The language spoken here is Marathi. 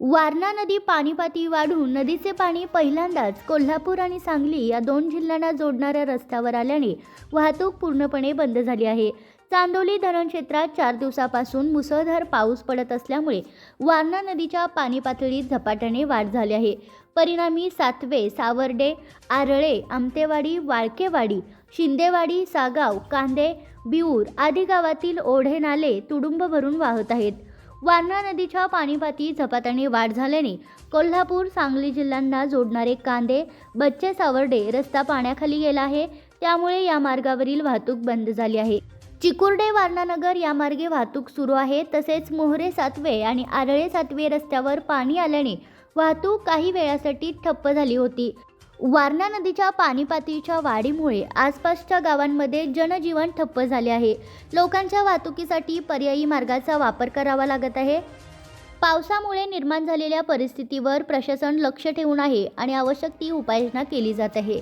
वारणा नदी पाणीपाती वाढून नदीचे पाणी पहिल्यांदाच कोल्हापूर आणि सांगली या दोन जिल्ह्यांना जोडणाऱ्या रस्त्यावर आल्याने वाहतूक पूर्णपणे बंद झाली आहे. चांदोली धरण क्षेत्रात चार दिवसापासून मुसळधार पाऊस पडत असल्यामुळे वारणा नदीच्या पाणी पातळीत झपाट्याने वाढ झाली आहे. परिणामी सातवे सावर्डे आरळे आमतेवाडी वाळकेवाडी शिंदेवाडी सागाव कांदे बिऊर आदी गावातील ओढे नाले तुडुंब भरून वाहत आहेत. वारणा नदीच्या पाणीपाती झपाट्याने वाढ झाल्याने कोल्हापूर सांगली जिल्ह्यांना जोडणारे कांदे बच्चे सावर्डे रस्ता पाण्याखाली गेला आहे. त्यामुळे या मार्गावरील वाहतूक बंद झाली आहे. चिकुर्डे वारणानगर या मार्गे वाहतूक सुरू आहे. तसेच मोहरे सातवे आणि आरळे सातवे रस्त्यावर पाणी आल्याने वाहतूक काही वेळासाठी ठप्प झाली होती. वारणा नदीच्या पाणीपातीच्या वाढीमुळे आसपासच्या गावांमध्ये जनजीवन ठप्प झाले आहे. लोकांच्या वाहतुकीसाठी पर्यायी मार्गाचा वापर करावा लागत आहे. पावसामुळे निर्माण झालेल्या परिस्थितीवर प्रशासन लक्ष ठेवून आहे आणि आवश्यक ती उपाययोजना केली जात आहे.